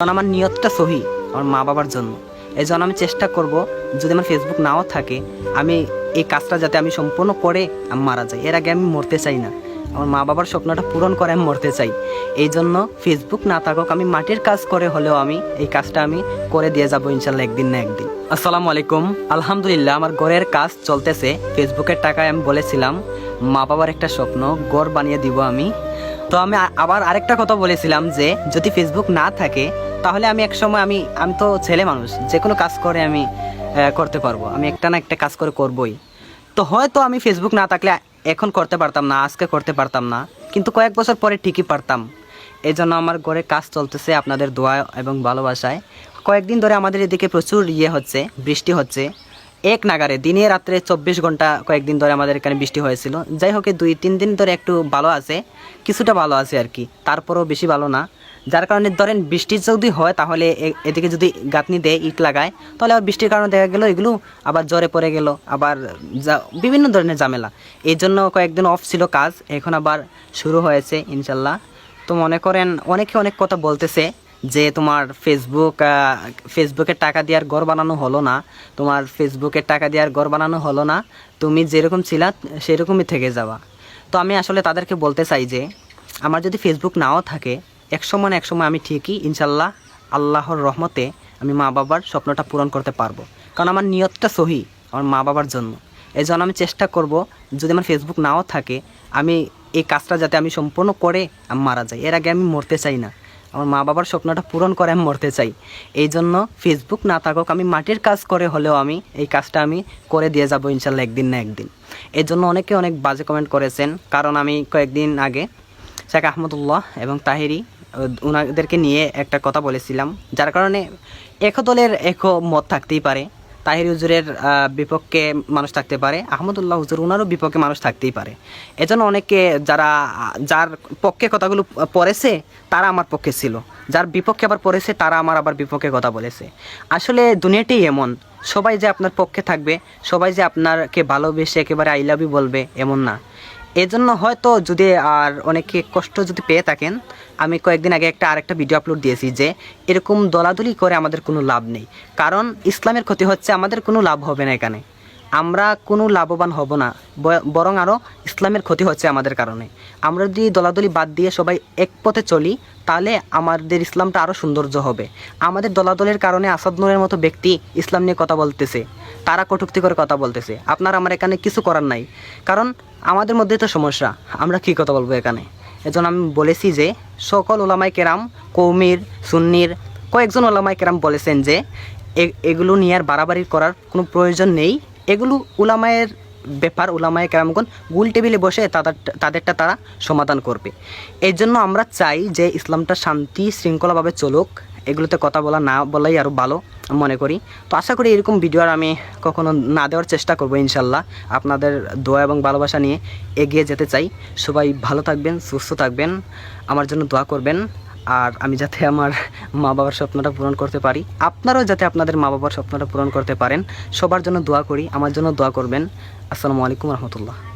কারণ আমার নিয়তটা সহি, আমার মা বাবার জন্য। এই জন্য আমি চেষ্টা করব, যদি আমার ফেসবুক নাও থাকে, আমি এই কাজটা যাতে আমি সম্পূর্ণ করে আমি মারা যাই। এর আগে আমি মরতে চাই না। আমার মা বাবার স্বপ্নটা পূরণ করে আমি মরতে চাই। এই জন্য ফেসবুক না থাকুক, আমি মাটির কাজ করে হলেও আমি এই কাজটা আমি করে দিয়ে যাব ইনশাল্লাহ একদিন না একদিন। আসসালামু আলাইকুম। আলহামদুলিল্লাহ, আমার ঘরের কাজ চলতেছে। ফেসবুকের টাকায় আমি বলেছিলাম, মা বাবার একটা স্বপ্ন গড় বানিয়ে দিব আমি। তো আমি আবার আরেকটা কথা বলেছিলাম যে, যদি ফেসবুক না থাকে তাহলে আমি এক সময় আমি আমি তো ছেলে মানুষ, যে কোনো কাজ করে আমি করতে পারব। আমি একটা না একটা কাজ করে করবই। তো হয়তো আমি ফেসবুক না থাকলে এখন করতে পারতাম না, আজকে করতে পারতাম না। কিন্তু কয়েক বছর পরে ঠিকই পারতাম। এই জন্য আমার ঘরে কাজ চলতেছে আপনাদের দোয়া এবং ভালোবাসায়। কয়েকদিন ধরে আমাদের এদিকে প্রচুর ইয়ে হচ্ছে, বৃষ্টি হচ্ছে। এক নাগারে দিনে রাত্রে চব্বিশ ঘণ্টা কয়েকদিন ধরে আমাদের এখানে বৃষ্টি হয়েছিল। যাই হোক দুই, তিন দিন ধরে একটু ভালো আছে, কিছুটা ভালো আছে আর কি। তারপরেও বেশি ভালো না। যার কারণে ধরেন বৃষ্টি যদি হয় তাহলে এদিকে যদি গাঁথনি দেয় ইট লাগায়, তাহলে আবার বৃষ্টির কারণে দেখা গেলো এগুলো আবার জ্বরে পড়ে গেল, আবার বিভিন্ন ধরনের ঝামেলা। এই জন্য কয়েকদিন অফ ছিল কাজ, এখন আবার শুরু হয়েছে ইনশাল্লাহ। তো মনে করেন অনেকে অনেক কথা বলতেছে যে তোমার ফেসবুক ফেসবুকের টাকা দেওয়ার ঘর বানানো হলো না, তোমার ফেসবুকের টাকা দেওয়ার ঘর বানানো হলো না, তুমি যেরকম ছিলা সেরকমই থেকে যাওয়া। তো আমি আসলে তাদেরকে বলতে চাই যে, আমার যদি ফেসবুক নাও থাকে এক সময় এক সময় আমি ঠিকই, ইনশাল্লাহ, আল্লাহর রহমতে আমি মা বাবার স্বপ্নটা পূরণ করতে পারব। কারণ আমার নিয়তটা সহি, আমার মা বাবার জন্য। এই জন্য আমি চেষ্টা করব, যদি আমার ফেসবুক নাও থাকে, আমি এই কাজটা যাতে আমি সম্পূর্ণ করে আমি মারা যাই। এর আগে আমি মরতে চাই না। আমার মা বাবার স্বপ্নটা পূরণ করে আমি মরতে চাই। এই জন্য ফেসবুক না থাকুক, আমি মাটির কাজ করে হলেও আমি এই কাজটা আমি করে দিয়ে যাব ইনশাল্লাহ একদিন না একদিন। এই জন্য অনেকে অনেক বাজে কমেন্ট করেছেন। কারণ আমি কয়েকদিন আগে শেখ আহমদুল্লাহ এবং তাহিরি ওনাদেরকে নিয়ে একটা কথা বলেছিলাম, যার কারণে এক দলের এক মত থাকতেই পারে, তাহির হুজুরের বিপক্ষে মানুষ থাকতে পারে, আহমদুল্লাহ হুজুর ওনারও বিপক্ষে মানুষ থাকতেই পারে। এজন্য অনেকে যারা, যার পক্ষে কথাগুলো পড়েছে, তারা আমার পক্ষে ছিল। যার বিপক্ষে আবার পড়েছে, তারা আমার আবার বিপক্ষে কথা বলেছে। আসলে দুনিয়াটাই এমন, সবাই যে আপনার পক্ষে থাকবে, সবাই যে আপনারকে ভালোবেসে একেবারে আই লাভ বলবে, এমন না। এজন্য হয়তো যদি আর অনেকে কষ্ট যদি পেয়ে থাকেন, আমি কয়েকদিন আগে একটা আরেকটা ভিডিও আপলোড দিয়েছি যে এরকম দলাদলি করে আমাদের কোনো লাভ নেই। কারণ ইসলামের ক্ষতি হচ্ছে আমাদের কোনো লাভ হবে না এখানে। আমরা কোনো লাভবান হব না বরং আরও ইসলামের ক্ষতি হচ্ছে আমাদের কারণে। আমরা যদি দলাদলি বাদ দিয়ে সবাই এক পথে চলি, তাহলে আমাদের ইসলামটা আরও সৌন্দর্য হবে। আমাদের দলাদলের কারণে আসাদ নূরের মতো ব্যক্তি ইসলাম নিয়ে কথা বলতেছে, তারা কটুক্তি করে কথা বলতেছে। আপনার আমার এখানে কিছু করার নাই, কারণ আমাদের মধ্যে তো সমস্যা, আমরা কি কথা বলব এখানে? এজন্য আমি বলেছি যে, সকল ওলামাই কেরাম, কৌমির, সুন্নির, কয়েকজন ওলামাই কেরাম বলেছেন যে এগুলো নিয়ে আর বাড়াবাড়ি করার কোনো প্রয়োজন নেই। এগুলো উলামায়ের ব্যাপার, উলামায়ে কেরামগণ গুল টেবিলে বসে তাদের, তাদেরটা তারা সমাধান করবে। এই জন্য আমরা চাই যে ইসলামটা শান্তি, শৃঙ্খলাভাবে চলুক। এগুলোতে কথা বলা না বলাই আরও ভালো মনে করি। তো আশা করি এরকম ভিডিও আর আমি কখনো না দেওয়ার চেষ্টা করব ইনশাল্লাহ আপনাদের দোয়া এবং ভালোবাসা নিয়ে এগিয়ে যেতে চাই। সবাই ভালো থাকবেন, সুস্থ থাকবেন। আমার জন্য দোয়া করবেন। আর আমি যাতে আমার মা বাবার স্বপ্নটা পূরণ করতে পারি, আপনারাও যাতে আপনাদের মা বাবার স্বপ্নটা পূরণ করতে পারেন, সবার জন্য দোয়া করি, আমার জন্য দোয়া করবেন। আসসালামু আলাইকুম রহমতুল্লাহ।